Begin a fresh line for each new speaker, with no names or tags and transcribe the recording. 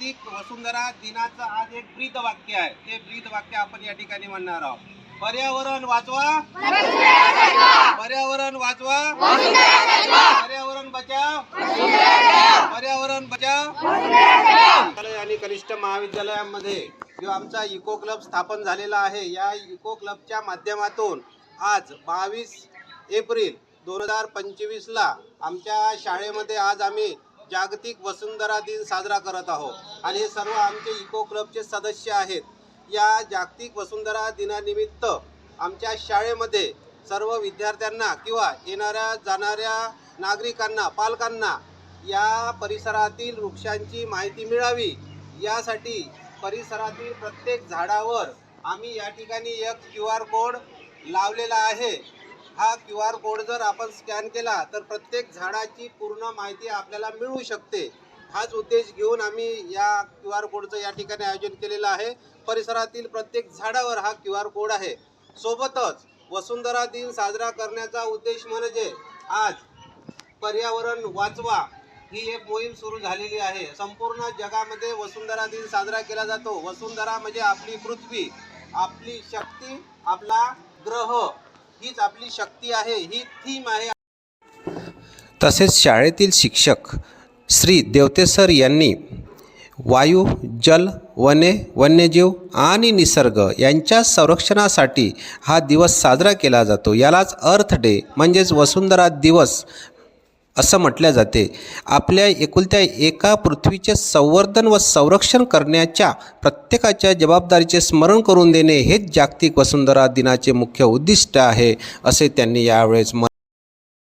वसुंधरा दिनाचं आज एक ब्रीद वाक्य आहे. ते ब्रीद वाक्य आपण या ठिकाणी म्हणणार आहोत. पर्यावरण वाचवा. पर्यावरण वाचवा. पर्यावरण बचाव. पर्यावरण बचाव. आणि कनिष्ठ महाविद्यालयामध्ये जो आमचा इको क्लब स्थापन झालेला आहे या इको क्लबच्या माध्यमातून आज बावीस एप्रिल दोन हजार पंचवीसला आमच्या शाळेमध्ये आज आम्ही जागतिक वसुंधरा दिन साजरा करत आहोत. आणि हे सर्व आमचे इको क्लबचे सदस्य आहेत. या जागतिक वसुंधरा दिनानिमित्त आमच्या शाळेमध्ये सर्व विद्यार्थ्यांना किंवा येणाऱ्या जाणाऱ्या नागरिकांना पालकांना या परिसरातील वृक्षांची माहिती मिळावी. यासाठी परिसरातील प्रत्येक झाडावर आम्ही या ठिकाणी एक क्यू आर कोड लावलेला आहे. हा क्यू आर कोड जर आपण स्कॅन केला तर प्रत्येक झाडाची पूर्ण माहिती आपल्याला मिळू शकते. हाच उद्देश घेऊन आम्ही या क्यू आर कोडचं या ठिकाणी आयोजन केलेलं आहे. परिसरातील प्रत्येक झाडावर हा क्यू आर कोड आहे. सोबतच वसुंधरा दिन साजरा करण्याचा उद्देश म्हणजे आज पर्यावरण वाचवा ही एक मोहीम सुरू झालेली आहे. संपूर्ण जगामध्ये वसुंधरा दिन साजरा केला जातो. वसुंधरा म्हणजे आपली पृथ्वी आपली शक्ती आपला ग्रह. हीच आपली शक्ती आहे ही थीम आहे.
तसेच शाळेतील शिक्षक श्री देवते सर यांनी वायू जल वने वन्यजीव आणि निसर्ग यांच्या संरक्षणासाठी हा दिवस साजरा केला जातो. यालाच अर्थ डे म्हणजेच वसुंधरा दिवस असं म्हटल्या जाते. आपल्या एकुलत्या एका पृथ्वीचे संवर्धन व संरक्षण करण्याच्या प्रत्येकाच्या जबाबदारीचे स्मरण करून देणे हेच जागतिक वसुंधरा दिनाचे मुख्य उद्दिष्ट आहे असे त्यांनी यावेळेस